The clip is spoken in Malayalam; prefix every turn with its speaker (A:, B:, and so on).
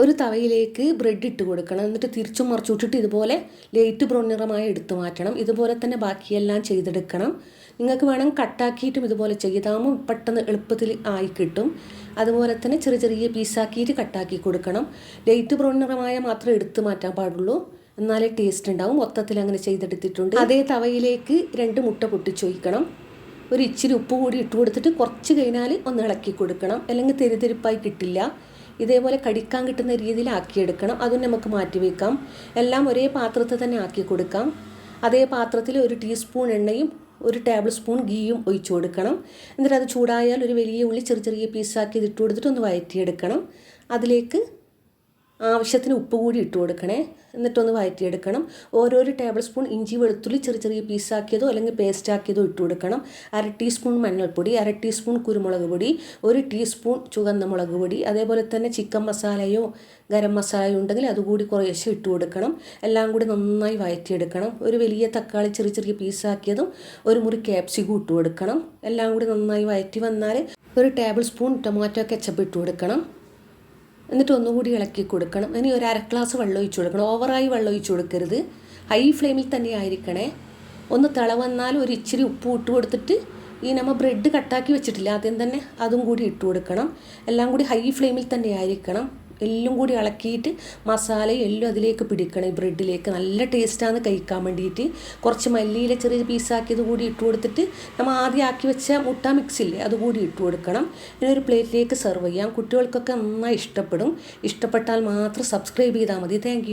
A: ഒരു തവയിലേക്ക് ബ്രെഡ് ഇട്ട് കൊടുക്കണം. എന്നിട്ട് തിരിച്ചും മറിച്ചു വിട്ടിട്ട് ഇതുപോലെ ലൈറ്റ് ബ്രൗൺ നിറമായി എടുത്തു മാറ്റണം. ഇതുപോലെ തന്നെ ബാക്കിയെല്ലാം ചെയ്തെടുക്കണം. നിങ്ങൾക്ക് വേണം കട്ടാക്കിയിട്ടും ഇതുപോലെ ചെയ്താകുമ്പോൾ പെട്ടെന്ന് എളുപ്പത്തിൽ ആയി കിട്ടും. അതുപോലെ തന്നെ ചെറിയ ചെറിയ പീസാക്കിയിട്ട് കട്ടാക്കി കൊടുക്കണം. ലൈറ്റ് ബ്രൗൺ നിറമായ മാത്രമേ എടുത്തു മാറ്റാൻ പാടുള്ളൂ. എന്നാലേ ടേസ്റ്റ് ഉണ്ടാവും. മൊത്തത്തിൽ അങ്ങനെ ചെയ്തെടുത്തിട്ടുണ്ട്. അതേ തവയിലേക്ക് രണ്ട് മുട്ട പൊട്ടിച്ചൊഴിക്കണം ഒരു ഇച്ചിരി ഉപ്പ് കൂടി ഇട്ട് കൊടുത്തിട്ട് കുറച്ച് കഴിഞ്ഞാൽ ഒന്ന് ഇളക്കി കൊടുക്കണം. അല്ലെങ്കിൽ തെരുതെരുപ്പായി കിട്ടില്ല. ഇതേപോലെ കടിക്കാൻ കിട്ടുന്ന രീതിയിൽ ആക്കിയെടുക്കണം അതും നമുക്ക് മാറ്റി വെക്കാം. എല്ലാം ഒരേ പാത്രത്തിൽ തന്നെ ആക്കി കൊടുക്കാം. അതേ പാത്രത്തിൽ ഒരു ടീസ്പൂൺ എണ്ണയും ഒരു ടേബിൾ സ്പൂൺ ഗീയും ഒഴിച്ചു കൊടുക്കണം. എന്നിട്ട് അത് ചൂടായാൽ ഒരു വലിയ ഉള്ളി ചെറിയ ചെറിയ പീസാക്കി ഇതിട്ട് കൊടുത്തിട്ട് ഒന്ന് വഴറ്റിയെടുക്കണം അതിലേക്ക് ആവശ്യത്തിന് ഉപ്പ് കൂടി ഇട്ട് കൊടുക്കണേ. എന്നിട്ടൊന്ന് വഴറ്റിയെടുക്കണം ഓരോരോ ടേബിൾ സ്പൂൺ ഇഞ്ചി വെളുത്തുള്ളി ചെറിയ ചെറിയ പീസാക്കിയതോ അല്ലെങ്കിൽ പേസ്റ്റ് ആക്കിയതോ ഇട്ട് കൊടുക്കണം. അര ടീസ്പൂൺ മഞ്ഞൾപ്പൊടി അര ടീസ്പൂൺ കുരുമുളക് പൊടി ഒരു ടീസ്പൂൺ ചുവന്ന മുളക് പൊടി അതേപോലെ തന്നെ ചിക്കൻ മസാലയോ ഗരം മസാലയോ ഉണ്ടെങ്കിൽ അതുകൂടി കുറേശ്ശെ ഇട്ട് കൊടുക്കണം. എല്ലാം കൂടി നന്നായി വഴറ്റിയെടുക്കണം ഒരു വലിയ തക്കാളി ചെറിയ ചെറിയ പീസാക്കിയതും ഒരു മുറി ക്യാപ്സിക്കും ഇട്ട് കൊടുക്കണം. എല്ലാം കൂടി നന്നായി വഴറ്റി വന്നാൽ ഒരു ടേബിൾ സ്പൂൺ ടൊമാറ്റോ കെച്ചപ്പ് ഇട്ട് കൊടുക്കണം. എന്നിട്ട് ഒന്നുകൂടി ഇളക്കി കൊടുക്കണം. ഇനി ഒരു അര ഗ്ലാസ് വെള്ളം ഒഴിച്ച് കൊടുക്കണം. ഓവറായി വെള്ളം ഒഴിച്ച് കൊടുക്കരുത്. ഹൈ ഫ്ലെയിമിൽ തന്നെ ആയിരിക്കണേ. ഒന്ന് തിള വന്നാൽ ഒരു ഇച്ചിരി ഉപ്പ് ഇട്ട് കൊടുത്തിട്ട് ഈ നമ്മൾ ബ്രെഡ് കട്ടാക്കി വെച്ചിട്ടില്ല ആദ്യം തന്നെ അതും കൂടി ഇട്ട് കൊടുക്കണം. എല്ലാം കൂടി ഹൈ ഫ്ലെയിമിൽ തന്നെ ആയിരിക്കണം. എല്ലാം കൂടി ഇളക്കിയിട്ട് മസാല എല്ലാം അതിലേക്ക് പിടിക്കണം. ഈ ബ്രെഡിലേക്ക് നല്ല ടേസ്റ്റാണ് കഴിക്കാൻ വേണ്ടിയിട്ട്. കുറച്ച് മല്ലിയില ചെറിയ പീസാക്കിയത് കൂടി ഇട്ട് കൊടുത്തിട്ട് നമ്മൾ ആദ്യം ആക്കി വെച്ച മുട്ട മിക്സ് ഇല്ലേ അതുകൂടി ഇട്ട് കൊടുക്കണം. ഇനി ഒരു പ്ലേറ്റിലേക്ക് സെർവ് ചെയ്യാം. കുട്ടികൾക്കൊക്കെ നന്നായി ഇഷ്ടപ്പെടും. ഇഷ്ടപ്പെട്ടാൽ മാത്രം സബ്സ്ക്രൈബ് ചെയ്താൽ മതി. താങ്ക്